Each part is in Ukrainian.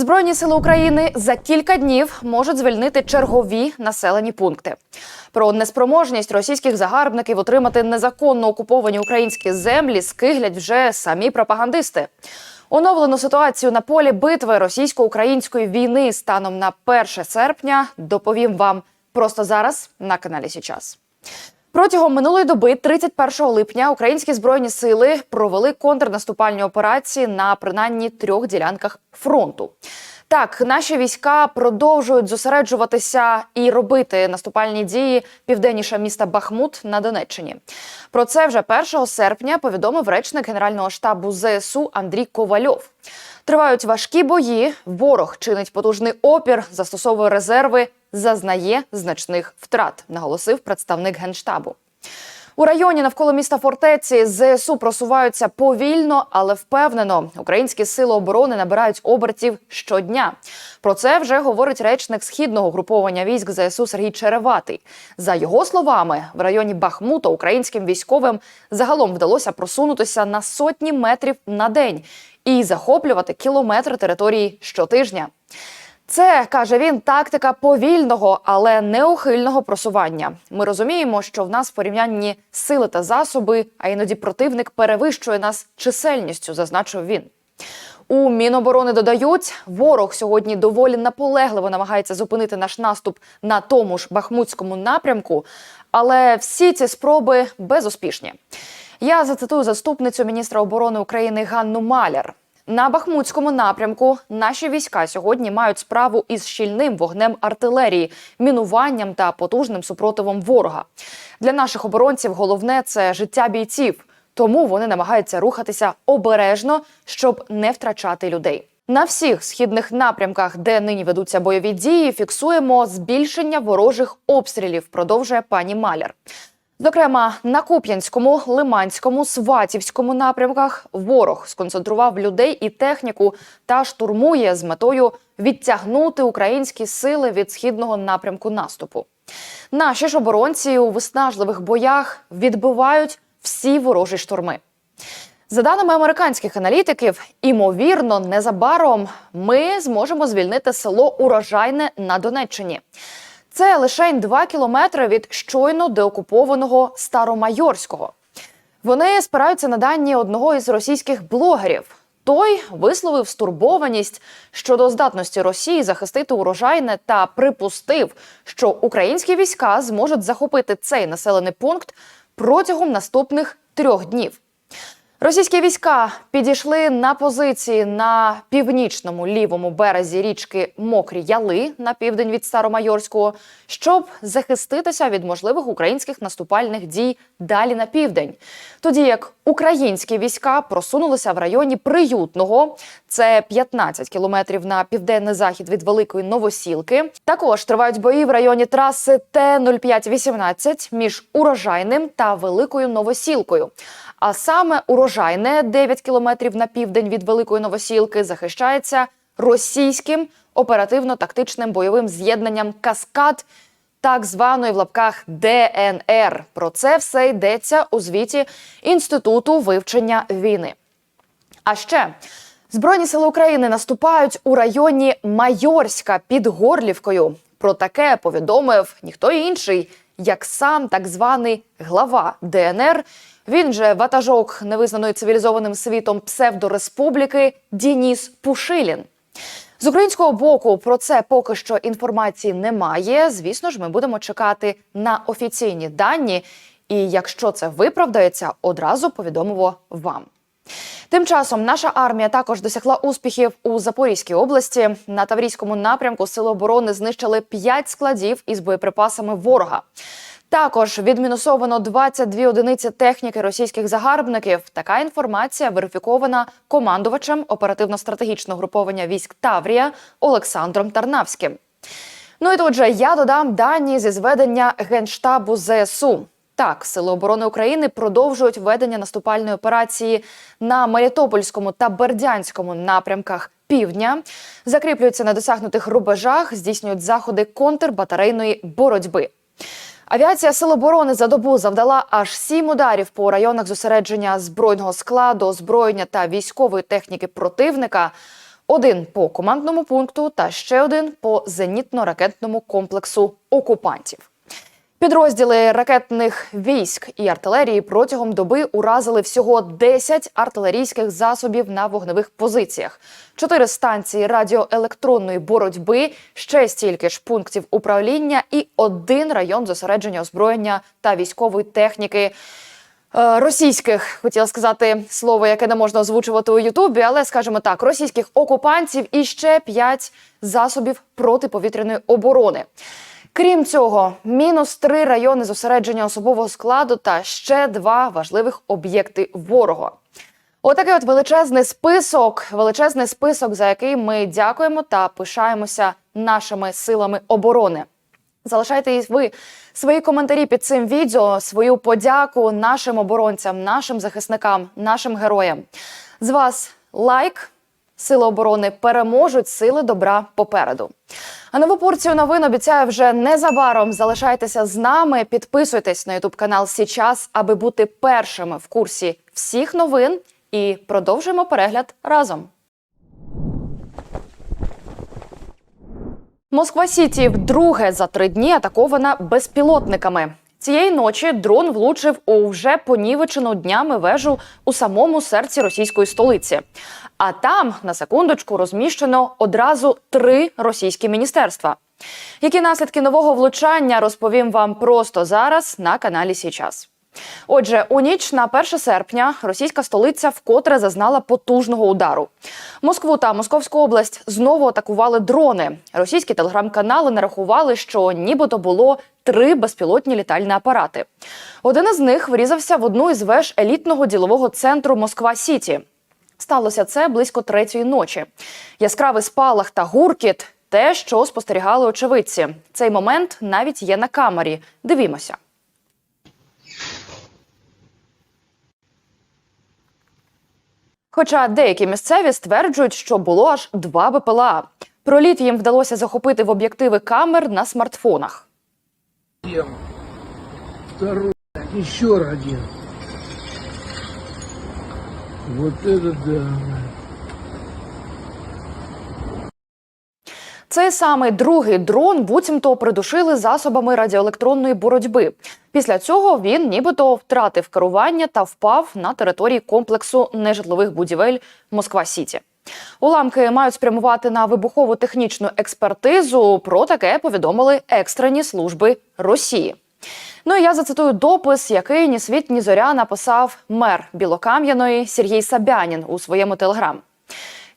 Збройні сили України за кілька днів можуть звільнити чергові населені пункти. Про неспроможність російських загарбників отримати незаконно окуповані українські землі скиглять вже самі пропагандисти. Оновлену ситуацію на полі битви російсько-української війни станом на 1 серпня доповім вам просто зараз на каналі Січас. Протягом минулої доби, 31 липня, українські збройні сили провели контрнаступальні операції на принаймні трьох ділянках фронту. Так, наші війська продовжують зосереджуватися і робити наступальні дії південніше міста Бахмут на Донеччині. Про це вже 1 серпня повідомив речник Генерального штабу ЗСУ Андрій Ковальов. Тривають важкі бої. Ворог чинить потужний опір, застосовує резерви, зазнає значних втрат, наголосив представник генштабу. У районі навколо міста фортеці ЗСУ просуваються повільно, але впевнено. Українські сили оборони набирають обертів щодня. Про це вже говорить речник східного груповання військ ЗСУ Сергій Череватий. За його словами, в районі Бахмута українським військовим загалом вдалося просунутися на сотні метрів на день і захоплювати кілометри території щотижня. Це каже він тактика повільного, але неухильного просування. Ми розуміємо, що в нас порівнянні сили та засоби, а іноді противник перевищує нас чисельністю, зазначив він. У Міноборони додають, ворог сьогодні доволі наполегливо намагається зупинити наш наступ на тому ж бахмутському напрямку, але всі ці спроби безуспішні. Я зацитую заступницю міністра оборони України Ганну Маляр. На Бахмутському напрямку наші війська сьогодні мають справу із щільним вогнем артилерії, мінуванням та потужним супротивом ворога. Для наших оборонців головне це життя бійців, тому вони намагаються рухатися обережно, щоб не втрачати людей. На всіх східних напрямках, де нині ведуться бойові дії, фіксуємо збільшення ворожих обстрілів. Продовжує пані Маляр. Зокрема, на Куп'янському, Лиманському, Сватівському напрямках ворог сконцентрував людей і техніку та штурмує з метою відтягнути українські сили від східного напрямку наступу. Наші ж оборонці у виснажливих боях відбивають всі ворожі штурми. За даними американських аналітиків, імовірно, незабаром ми зможемо звільнити село Урожайне на Донеччині. Це лише 2 кілометри від щойно деокупованого Старомайорського. Вони спираються на дані одного із російських блогерів. Той висловив стурбованість щодо здатності Росії захистити урожайне та припустив, що українські війська зможуть захопити цей населений пункт протягом наступних трьох днів. Російські війська підійшли на позиції на північному лівому березі річки Мокрі Яли на південь від Старомайорського, щоб захиститися від можливих українських наступальних дій далі на південь. Тоді як українські війська просунулися в районі Приютного, це 15 кілометрів на південний захід від Великої Новосілки. Також тривають бої в районі траси Т-0518 між урожайним та Великою Новосілкою. А саме урожайне 9 кілометрів на південь від Великої Новосілки захищається російським оперативно-тактичним бойовим з'єднанням Каскад, так званої в лапках ДНР. Про це все йдеться у звіті Інституту вивчення війни. А ще Збройні сили України наступають у районі Майорська під Горлівкою. Про таке повідомив ніхто інший, як сам так званий глава ДНР. Він же ватажок невизнаної цивілізованим світом псевдореспубліки Дініс Пушилін. З українського боку про це поки що інформації немає. Звісно ж, ми будемо чекати на офіційні дані. І якщо це виправдається, одразу повідомимо вам. Тим часом наша армія також досягла успіхів у Запорізькій області. На Таврійському напрямку Сили оборони знищили 5 складів із боєприпасами ворога. Також відмінусовано 22 одиниці техніки російських загарбників. Така інформація верифікована командувачем оперативно-стратегічного груповання військ Таврія Олександром Тарнавським. Ну і тут же я додам дані зі зведення генштабу ЗСУ. Так, сили оборони України продовжують ведення наступальної операції на Мелітопольському та Бердянському напрямках півдня, закріплюються на досягнутих рубежах, здійснюють заходи контрбатарейної боротьби. Авіація Сил оборони за добу завдала аж сім ударів по районах зосередження збройного складу, озброєння та військової техніки противника. Один по командному пункту та ще один по зенітно-ракетному комплексу окупантів. Підрозділи ракетних військ і артилерії протягом доби уразили всього 10 артилерійських засобів на вогневих позиціях, 4 станції радіоелектронної боротьби, ще стільки ж пунктів управління і один район зосередження озброєння та військової техніки. Е, Російських хотіла сказати слово, яке не можна озвучувати у Ютубі, але скажімо так, російських окупантів і ще п'ять засобів протиповітряної оборони. Крім цього, мінус три райони зосередження особового складу та ще два важливих об'єкти ворога. Отакий от величезний список, величезний список, за який ми дякуємо та пишаємося нашими силами оборони. Залишайте ви свої коментарі під цим відео, свою подяку нашим оборонцям, нашим захисникам, нашим героям. З вас лайк. Сили оборони переможуть, сили добра попереду. А нову порцію новин обіцяю вже незабаром. Залишайтеся з нами, підписуйтесь на ютуб канал Січас, аби бути першими в курсі всіх новин. І продовжуємо перегляд разом. Москва Сіті вдруге за три дні атакована безпілотниками. Цієї ночі дрон влучив у вже понівечену днями вежу у самому серці російської столиці. А там, на секундочку, розміщено одразу три російські міністерства. Які наслідки нового влучання розповім вам просто зараз на каналі Січас. Отже, у ніч на 1 серпня російська столиця вкотре зазнала потужного удару. Москву та Московську область знову атакували дрони. Російські телеграм-канали нарахували, що нібито було три безпілотні літальні апарати. Один із них врізався в одну із веж елітного ділового центру Москва Сіті. Сталося це близько третьої ночі. Яскравий спалах та гуркіт те, що спостерігали очевидці. Цей момент навіть є на камері. Дивімося. Хоча деякі місцеві стверджують, що було аж два БПЛА. Проліт їм вдалося захопити в об'єктиви камер на смартфонах. Второй. Еще один. Вот это да. Цей самий другий дрон буцімто придушили засобами радіоелектронної боротьби. Після цього він нібито втратив керування та впав на території комплексу нежитлових будівель Москва Сіті. Уламки мають спрямувати на вибухову технічну експертизу. Про таке повідомили екстрені служби Росії. Ну і я зацитую допис, який ні світ, ні зоря написав мер Білокам'яної Сергій Сабянін у своєму телеграм.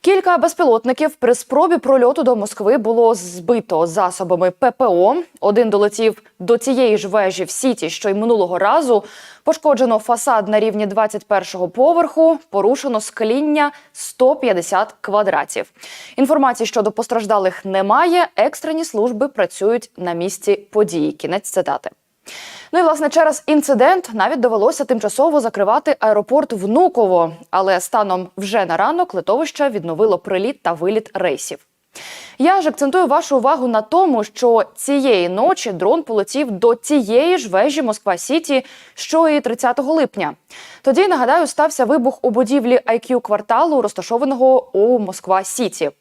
Кілька безпілотників при спробі прольоту до Москви було збито засобами ППО. Один долетів до цієї ж вежі в сіті, що й минулого разу. Пошкоджено фасад на рівні 21-го поверху, порушено скління 150 квадратів. Інформації щодо постраждалих немає. Екстрені служби працюють на місці події. Кінець цитати. Ну і власне через інцидент навіть довелося тимчасово закривати аеропорт Внуково, але станом вже на ранок литовище відновило приліт та виліт рейсів. Я ж акцентую вашу увагу на тому, що цієї ночі дрон полетів до тієї ж вежі Москва Сіті, що і 30 липня. Тоді нагадаю, стався вибух у будівлі IQ кварталу, розташованого у Москва Сіті.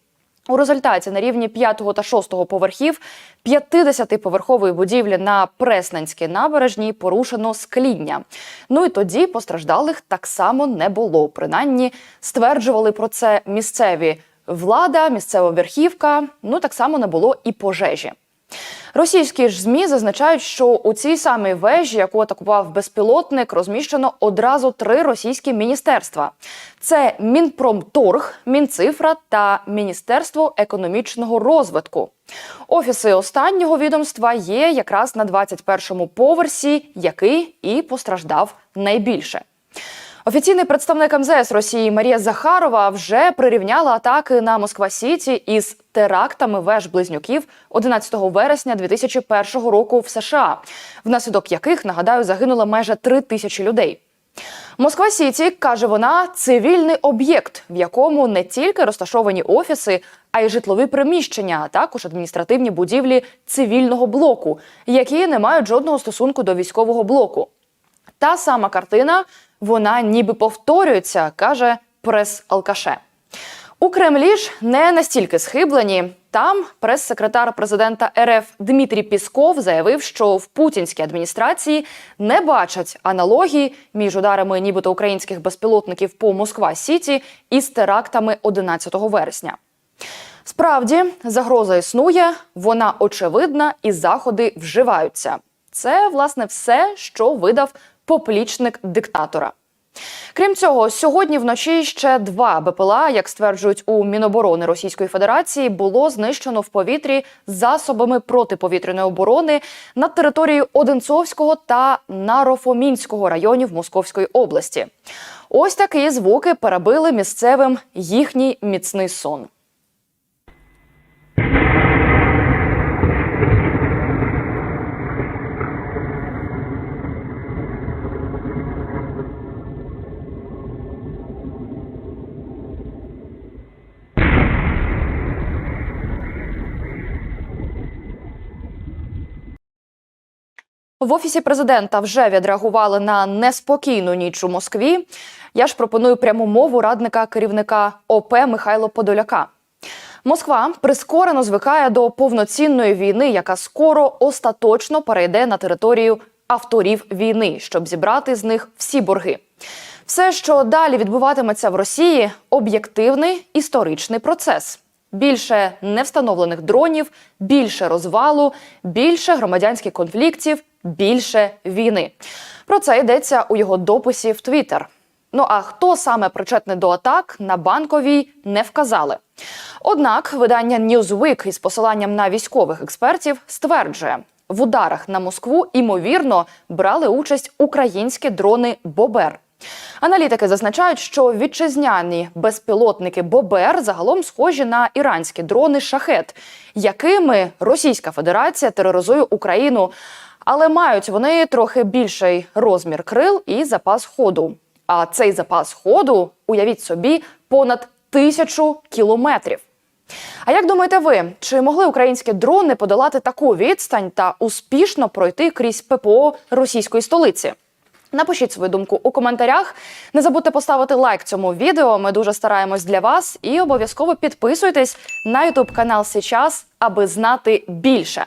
У результаті на рівні 5 та 6 поверхів 50-поверхової будівлі на Пресненській набережній порушено скління. Ну і тоді постраждалих так само не було. Принаймні стверджували про це місцеві влада, місцева верхівка. Ну так само не було і пожежі. Російські ж змі зазначають, що у цій самій вежі, яку атакував безпілотник, розміщено одразу три російські міністерства: це Мінпромторг, Мінцифра та Міністерство економічного розвитку. Офіси останнього відомства є якраз на 21-му поверсі, який і постраждав найбільше. Офіційний представник МЗС Росії Марія Захарова вже прирівняла атаки на Москва Сіті із терактами веж близнюків 11 вересня 2001 року в США, внаслідок яких нагадаю загинуло майже три тисячі людей. Москва Сіті каже вона цивільний об'єкт, в якому не тільки розташовані офіси, а й житлові приміщення, а також адміністративні будівлі цивільного блоку, які не мають жодного стосунку до військового блоку. Та сама картина вона ніби повторюється, каже прес-алкаше. У Кремлі ж не настільки схиблені. Там прес-секретар президента РФ Дмитрій Пісков заявив, що в путінській адміністрації не бачать аналогії між ударами нібито українських безпілотників по Москва Сіті із терактами 11 вересня. Справді, загроза існує, вона очевидна, і заходи вживаються. Це власне все, що видав поплічник диктатора. Крім цього, сьогодні вночі ще два БПЛА, як стверджують у Міноборони Російської Федерації, було знищено в повітрі засобами протиповітряної оборони над територією Одинцовського та Нарофомінського районів Московської області. Ось такі звуки перебили місцевим їхній міцний сон. В офісі президента вже відреагували на неспокійну ніч у Москві. Я ж пропоную пряму мову радника керівника ОП Михайло Подоляка. Москва прискорено звикає до повноцінної війни, яка скоро остаточно перейде на територію авторів війни, щоб зібрати з них всі борги. Все, що далі відбуватиметься в Росії, об'єктивний історичний процес. Більше невстановлених дронів, більше розвалу, більше громадянських конфліктів, більше війни. Про це йдеться у його дописі в Твіттер. Ну а хто саме причетний до атак на банковій не вказали. Однак видання Newsweek із посиланням на військових експертів стверджує, в ударах на Москву імовірно брали участь українські дрони Бобер. Аналітики зазначають, що вітчизняні безпілотники Бобер загалом схожі на іранські дрони Шахет, якими Російська Федерація тероризує Україну. Але мають вони трохи більший розмір крил і запас ходу. А цей запас ходу, уявіть собі, понад тисячу кілометрів. А як думаєте ви, чи могли українські дрони подолати таку відстань та успішно пройти крізь ППО російської столиці? Напишіть свою думку у коментарях. Не забудьте поставити лайк цьому відео. Ми дуже стараємось для вас. І обов'язково підписуйтесь на ютуб канал Сейчас, аби знати більше.